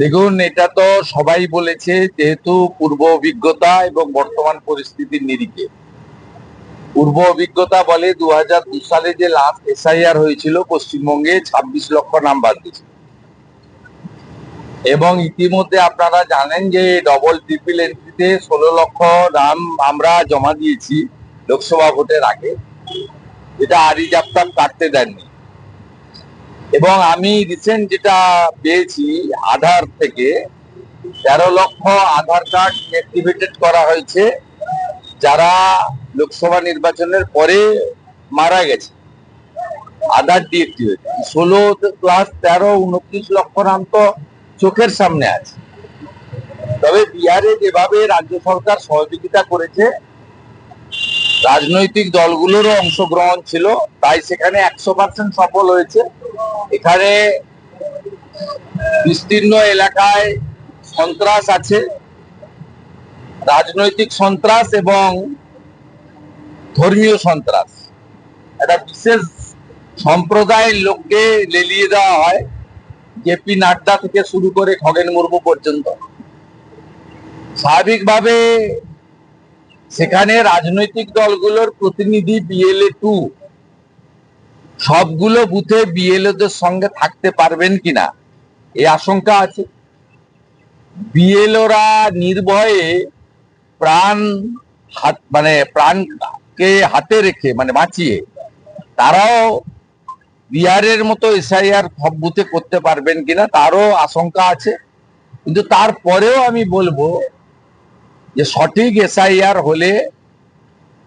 দেখুন, এটা তো সবাই বলেছে যেহেতু পূর্ব অভিজ্ঞতা এবং বর্তমান পরিস্থিতির নিরিখে। পূর্ব অভিজ্ঞতা বলে দু দু সালে যে লাস্ট এসআইআর হয়েছিল, পশ্চিমবঙ্গে ছাব্বিশ লক্ষ নাম বাদ দিয়েছিল এবং ইতিমধ্যে আপনারা জানেন যে ডবল ট্রিপল এন্ট্রিতে ষোলো লক্ষ নাম আমরা জমা দিয়েছি লোকসভা ভোটের আগে। যেটা আরিজাপ্তার কাটতে দেননি। এবং আমি রিসেন্ট যেটা পেয়েছি আধার থেকে, তেরো লক্ষ আধার কার্ড অ্যাক্টিভেটেড করা হয়েছে, যারা লোকসভা নির্বাচনের পরে মারা গেছে। আধার ডিএক্টিভেট ষোলো প্লাস তেরো, উনত্রিশ লক্ষ নাম তো চোখের সামনে আছে। তবে বিহারে যেভাবে রাজ্য সরকার সহযোগিতা করেছে, রাজনৈতিক দলগুলোরও অংশগ্রহণ ছিল, তাই সেখানে একশো পার্সেন্ট সফল হয়েছে। এখানে বিস্তীর্ণ এলাকায় সন্ত্রাস আছে, রাজনৈতিক সন্ত্রাস এবং ধর্মীয় সন্ত্রাস। একটা বিশেষ সম্প্রদায়ের লোককে লেলিয়ে দেওয়া হয় জেপি নাড্ডা থেকে শুরু করে খগেন মুর্মু পর্যন্ত। স্বাভাবিকভাবে সেখানে রাজনৈতিক দলগুলোর প্রতিনিধি বিএলএ টু সবগুলো বুথে বিএলওদের সঙ্গে থাকতে পারবেন কিনা? এই আশঙ্কা আছে। বিএলওরা নির্ভয়ে প্রাণ হাত মানে প্রাণকে হাতে রেখে মানে বাঁচিয়ে, তারাও বিহারের মতো এসআইআর সব বুথে করতে পারবেন কিনা, তারও আশঙ্কা আছে। কিন্তু তারপরেও আমি বলব যে সঠিক এসআইআর হলে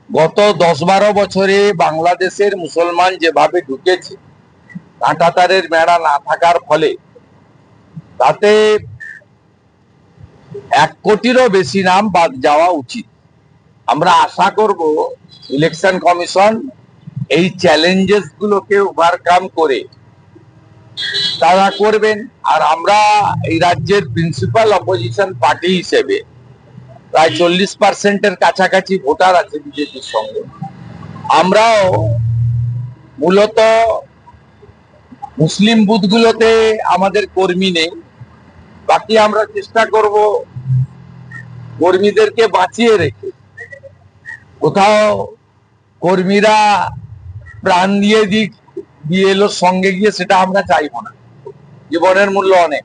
গত দশ বারো বছরে বাংলাদেশের মুসলমান যেভাবে ঢুকেছে, কাঁটাতারের মেড়া না থাকার ফলে, তাতে এক কোটিরও বেশি নাম বাদ যাওয়া উচিত। আমরা আশা করব ইলেকশন কমিশন এই চ্যালেঞ্জেস গুলোকে ওভারকাম করে তারা করবেন। আর আমরা এই রাজ্যের প্রিন্সিপাল অপোজিশন পার্টি হিসেবে প্রায় চল্লিশ পার্সেন্টের কাছাকাছি ভোটার আছে বিজেপির সঙ্গে। আমরাও মূলত মুসলিম বুথগুলোতে আমাদের কর্মী নেই। বাকি আমরা চেষ্টা করব কর্মীদেরকে বাঁচিয়ে রেখে। কোথাও কর্মীরা প্রাণ দিয়ে দিক দিয়ে বিএলওর সঙ্গে গিয়ে সেটা আমরা চাইব না। জীবনের মূল্য অনেক।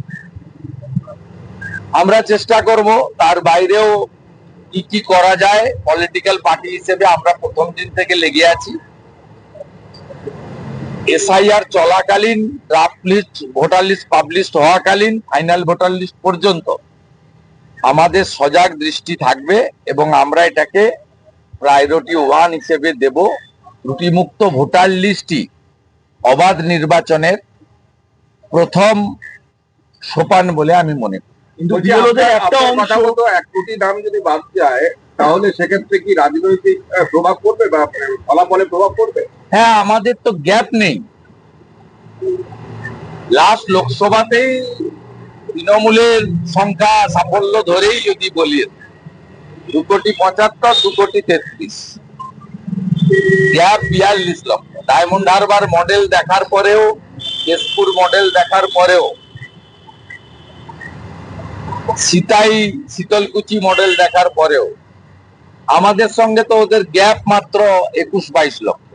আমরা চেষ্টা করব তার বাইরেও কি কি করা যায় পলিটিক্যাল পার্টি হিসেবে আমরা প্রথম দিন থেকে লেগে আছি। এসআইআর চলাকালীন draft list voter list publish হওয়াকালীন final voter list পর্যন্ত আমাদের সজাগ দৃষ্টি থাকবে এবং আমরা এটাকে প্রায়োরিটি ওয়ান হিসেবে দেব। ত্রুটিমুক্ত ভোটার লিস্টই অবাধ নির্বাচনের প্রথম সোপান বলে আমি মনে করি। কিন্তু একটা অংশ এক কোটি নাম যদি বাদ যায় তাহলে সেক্ষেত্রে কি রাজনৈতিক প্রভাব পড়বে বা ফলাফলে প্রভাব পড়বে? হ্যাঁ আমাদের তো গ্যাপ নেই। লাস্ট লোকসভাতেই তৃণমূলের সংখ্যা সাফল্য ধরেই যদি বলি দু কোটি পঁচাত্তর দু কোটি তেত্রিশ। গ্যাপ বিয়াল্লিশ লক্ষ। ডায়মন্ড হারবার মডেল দেখার পরেও কেশপুর মডেল দেখার পরেও সিতাই শীতলকুচি মডেল দেখার পরেও, আমাদের সঙ্গে তো ওদের গ্যাপ মাত্র একুশ বাইশ লক্ষ।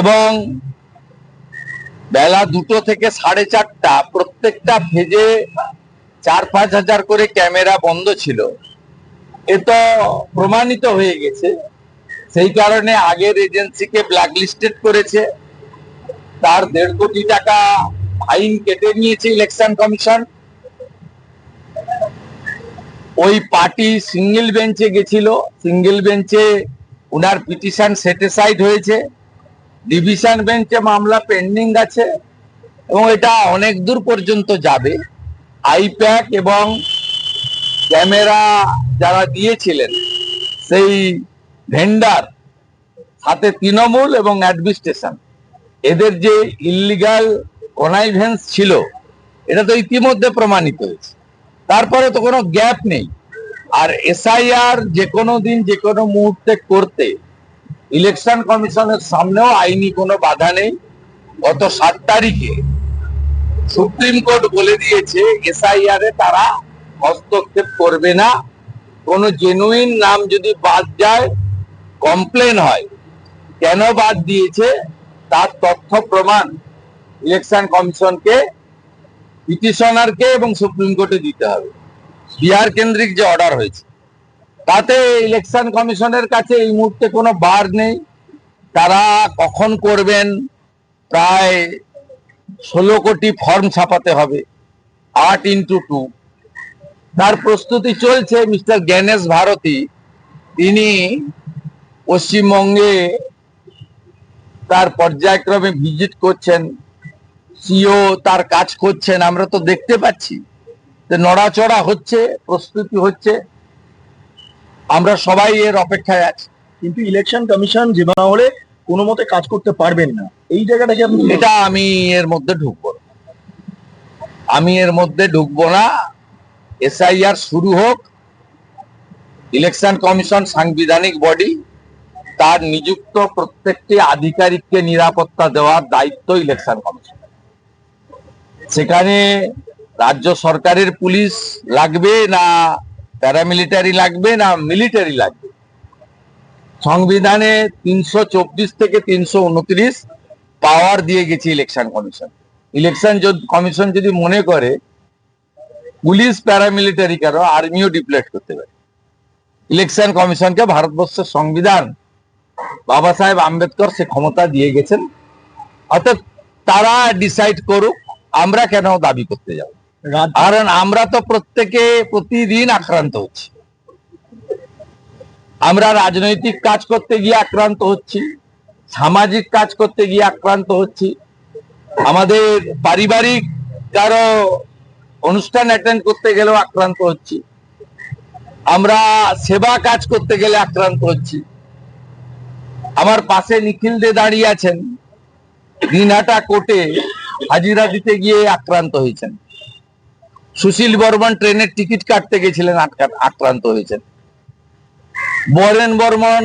এবং বেলা দুটো থেকে সাড়ে চারটা, প্রত্যেকটা ফেজে চার পাঁচ হাজার করে ক্যামেরা বন্ধ ছিল। এ তো প্রমাণিত হয়ে গেছে। সেই কারণে আগের এজেন্সিকে ব্ল্যাকলিস্টেড করেছে। তার দেড় কোটি টাকা ফাইন কেটে নিয়েছে ইলেকশন কমিশন ওই পার্টি সিঙ্গেল বেঞ্চে গেছিল। সিঙ্গেল বেঞ্চে উনার পিটিশন সেটিসাইড হয়েছে। ডিভিশন বেঞ্চে মামলা পেন্ডিং আছে এবং এটা অনেক দূর পর্যন্ত যাবে। আইপ্যাক এবং ক্যামেরা যারা দিয়েছিলেন, সেই ভেন্ডার সাথে তৃণমূল এবং অ্যাডমিনিস্ট্রেশন, এদের যে ইলিগাল কনাইভেন্স ছিল, এটা তো ইতিমধ্যে প্রমাণিত হয়েছে। তারপরে তো কোনো গ্যাপ নেই। আর এসআইআর যে কোনো দিন, যে কোনো মুহূর্তে করতে ইলেকশন কমিশনের সামনেও আইনি কোনো বাধা নেই। গত সাত তারিখে সুপ্রিম কোর্ট বলে দিয়েছে, এসআইআর এ তারা হস্তক্ষেপ করবে না। কোনো জেনুইন নাম যদি বাদ যায় কমপ্লেন হয়। কেন বাদ দিয়েছে? তার তথ্য প্রমাণ ইলেকশন কমিশনকে পিটিশনারকে এবং সুপ্রিম কোর্টে দিতে হবে। বিহার কেন্দ্রিক যে অর্ডার হয়েছে, তাতে ইলেকশন কমিশনের কাছে এই মুহূর্তে কোনো বার নেই। তারা কখন করবেন, প্রায় ষোলো কোটি ফর্ম ছাপাতে হবে, আট ইন্টু টু তার প্রস্তুতি চলছে মিস্টার জ্ঞানেশ ভারতী। তিনি পশ্চিমবঙ্গে তার পর্যায়ক্রমে ভিজিট করছেন। সিও তার কাজ করছেন আমরা তো দেখতে পাচ্ছি। যে নড়াচড়া হচ্ছে প্রস্তুতি হচ্ছে। আমরা সবাই এর অপেক্ষায় আছি। কিন্তু ইলেকশন কমিশন যেভাবে হলে কোনো মতে কাজ করতে পারবেন না। এই জায়গাটাকে আপনি এটা আমি এর মধ্যে ঢুকবো আমি এর মধ্যে ঢুকবো না। এসআইআর শুরু হোক। ইলেকশন কমিশন সাংবিধানিক বডি তার নিযুক্ত প্রত্যেকটি আধিকারিককে নিরাপত্তা দেওয়ার দায়িত্ব ইলেকশন কমিশন। সেখানে রাজ্য সরকারের পুলিশ লাগবে না প্যারামিলিটারি লাগবে না মিলিটারি লাগবে? সংবিধানে তিনশো চব্বিশ থেকে তিনশো উনত্রিশ পাওয়ার দিয়ে গেছে ইলেকশন কমিশন ইলেকশন কমিশন যদি মনে করে, পুলিশ প্যারামিলিটারি কেন? আর্মিও ডিপ্লেট করতে পারে। ইলেকশন কমিশনকে ভারতবর্ষের সংবিধান বাবা সাহেব আম্বেদকর সে ক্ষমতা দিয়ে গেছেন। অর্থাৎ তারা ডিসাইড করুক আমরা কেন দাবি করতে যাব? কারণ আমরা তো প্রত্যেকে প্রতিদিন আক্রান্ত হচ্ছি। আমরা রাজনৈতিক কাজ করতে গিয়ে আক্রান্ত হচ্ছি সামাজিক কাজ করতে গিয়ে আক্রান্ত হচ্ছি। আমাদের পারিবারিক কারও অনুষ্ঠান অ্যাটেন্ড করতে গেলেও আক্রান্ত হচ্ছি। আমরা সেবা কাজ করতে গেলে আক্রান্ত হচ্ছি। আমার পাশে নিখিল দে দাঁড়িয়ে আছেন দিনহাটা কোর্টে হাজিরা দিতে গিয়ে আক্রান্ত হয়েছেন। সুশীল বর্মন ট্রেনের টিকিট কাটতে গেছিলেন আক্রান্ত হয়েছেন। বরেন বর্মন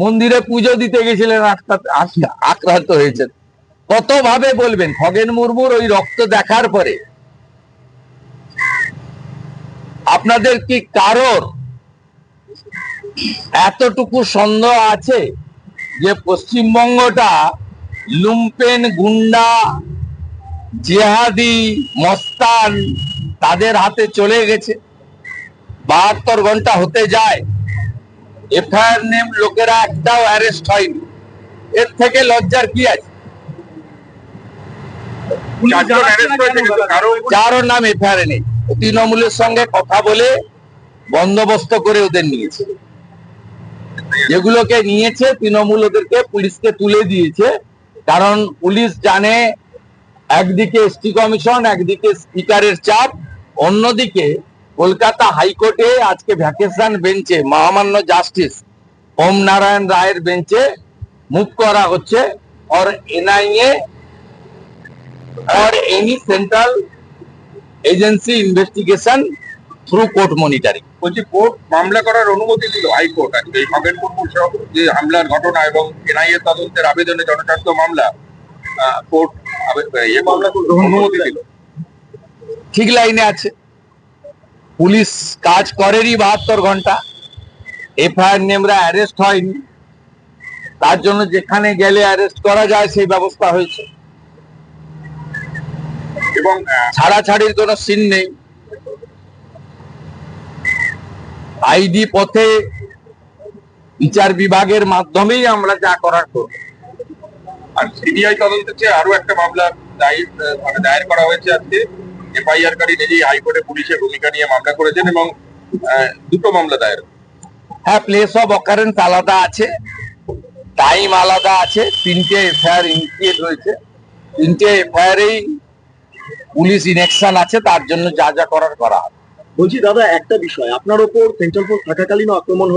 মন্দিরে পুজো দিতে গেছিলেন আক্রান্ত হয়েছেন। কত ভাবে বলবেন? খগেন মুর্মুর ওই রক্ত দেখার পরে। আপনাদের কি কারোর এতটুকু সন্দেহ আছে যে পশ্চিমবঙ্গটা লুম্পেন গুন্ডা জেহাদি মস্তান তাদের হাতে চলে গেছে। বাহাত্তর ঘণ্টা হতে যায়। এফআইআর নেম লোকেরা একটাও অ্যারেস্ট হয়নি। এর থেকে লজ্জার কি আছে? চারজন arrest হয়েছে কিন্তু কারও কারোর নাম এফআইআর নেই। তৃণমূলের সঙ্গে কথা বলে বন্দোবস্ত করে ওদের নিয়েছে। যেগুলোকে নিয়েছে তৃণমূল ওদেরকে পুলিশকে তুলে দিয়েছে। কারণ পুলিশ জানে একদিকে এসটি কমিশন একদিকে স্পিকারের চাপ অন্যদিকে কলকাতা হাইকোর্টে আজকে ভ্যাকেশন বেঞ্চে মহামান্য জাস্টিস ওম নারায়ণ রায়ের বেঞ্চে মুভ করা হচ্ছে और एनआईए और any central agency investigation through court monitoring বলছি কোর্ট মামলা করার অনুমতি দিল হাইকোর্ট আজকে। এই খগেন মুর্মুর সহ যে হামলার ঘটনা এবং এনআইএ তদন্তের আবেদনে জনস্বার্থ মামলা কোর্ট ইয়ে মামলা অনুমতি দিল। ঠিক লাইনে আছে। পুলিশ কাজ করেনি বাহাত্তর ঘণ্টা। এফআইআর নেমরা অ্যারেস্ট হয়নি। তার জন্য যেখানে গেলে অ্যারেস্ট করা যায় সেই ব্যবস্থা হয়েছে। এবং ছাড়াছাড়ির কোনো সিন নেই। আইডি পথে বিচার বিভাগের মাধ্যমেই আমরা যা করার করব আর সিবিআই তদন্তের চেয়ে আরও একটা মামলা দায়ের মানে দায়ের করা হয়েছে আজকে। এফআইআর কারী নিজেই হাইকোর্টে পুলিশের ভূমিকা নিয়ে মামলা করেছেন এবং দুটো মামলা দায়ের। হ্যাঁ প্লেস অফ অকারেন্স আলাদা আছে টাইম আলাদা আছে, তিনটে এফআইআর ইনিশিয়েট হয়েছে। তিনটে এফআইআরই পুলিশ ইনেকশন আছে, তার জন্য যা যা করার করা হবে বলছি দাদা একটা বিষয়। আপনার ওপর সেন্ট্রাল ফোর্স থাকাকালীন আক্রমণ